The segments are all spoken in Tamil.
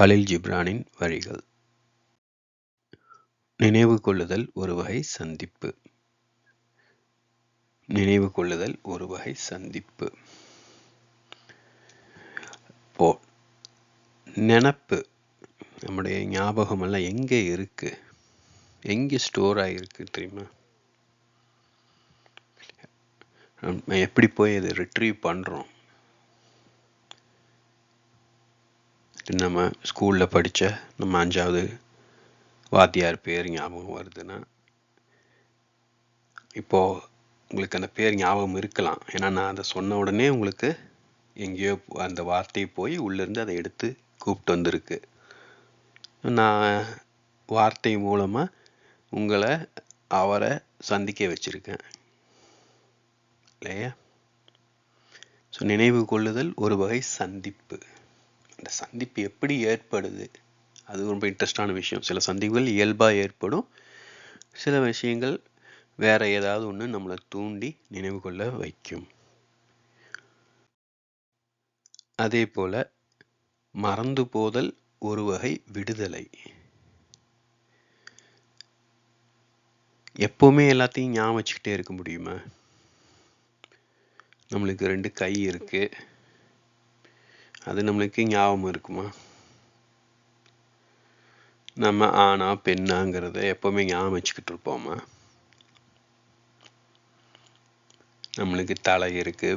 கலில் ஜிப்ரானின் வரிகள். நினைவு கொள்ளுதல் ஒரு வகை சந்திப்பு. நினைவு கொள்ளுதல் ஒரு வகை சந்திப்பு. இப்போ நினப்பு. நம்முடைய ஞாபகம் எல்லாம் எங்க இருக்கு? எங்க ஸ்டோர் ஆகிருக்கு தெரியுமா? நம்ம எப்படி போய் அதை ரிட்ரீவ் பண்றோம்? நம்ம ஸ்கூலில் படித்த நம்ம அஞ்சாவது வாத்தியார் பேர் ஞாபகம் வருதுன்னா இப்போது உங்களுக்கு அந்த பேர் ஞாபகம் இருக்கலாம். ஏன்னா நான் அதை சொன்ன உடனே உங்களுக்கு எங்கேயோ அந்த வார்த்தை போய் உள்ளேருந்து அதை எடுத்து கூப்பிட்டு வந்திருக்கு. நான் வார்த்தை மூலமாக உங்களை அவரை சந்திக்க வச்சுருக்கேன். இல்லையா? ஸோ நினைவு கொள்ளுதல் ஒரு வகை சந்திப்பு. அந்த சந்திப்பு எப்படி ஏற்படுது? அது ரொம்ப இன்ட்ரெஸ்டான விஷயம். சில சந்திப்புகள் இயல்பாக ஏற்படும். சில விஷயங்கள் வேற ஏதாவது ஒன்று நம்மளை தூண்டி நினைவு கொள்ள வைக்கும். அதே போல மறந்து போதல் ஒரு வகை விடுதலை. எப்பவுமே எல்லாத்தையும் ஞாபகம் வச்சுக்கிட்டே இருக்க முடியுமா? நம்மளுக்கு ரெண்டு கை இருக்கு. அது நம்மளுக்கு ஞாபகம் இருக்குமா? நம்ம ஆனா பெண்ணாங்கிறத எப்பவுமே ஞாபகம் வச்சுக்கிட்டு இருப்போமா? நம்மளுக்கு தலை இருக்கு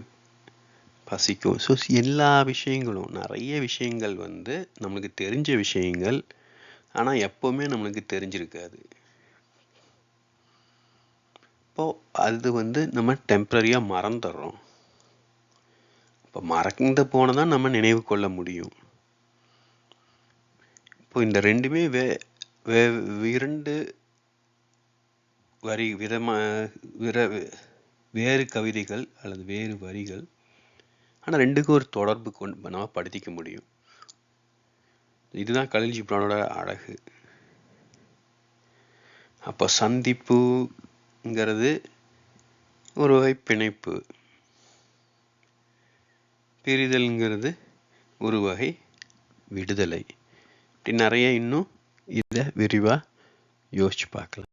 பசிக்கும். ஸோ எல்லா விஷயங்களும் நிறைய விஷயங்கள் வந்து நம்மளுக்கு தெரிஞ்ச விஷயங்கள் ஆனால் எப்பவுமே நம்மளுக்கு தெரிஞ்சிருக்காது. இப்போ அது வந்து நம்ம டெம்பரரியாக மறந்துடுறோம். இப்போ மறந்து போனதான் நம்ம நினைவு கொள்ள முடியும். இப்போ இந்த ரெண்டுமே வே வே இரண்டு வரி விதமா வேறு கவிதைகள் அல்லது வேறு வரிகள். ஆனால் ரெண்டுக்கும் ஒரு தொடர்பு கொண்டு நம்ம படுத்திக்க முடியும். இதுதான் கலில் ஜிப்ரானோட அழகு. அப்போ சந்திப்புங்கிறது ஒரு வகை பிணைப்பு. பிரிதல்ங்கிறது ஒரு வகை விடுதலை. இப்படி நிறைய இன்னும் இதை விரிவாக யோசிச்சு பார்க்கலாம்.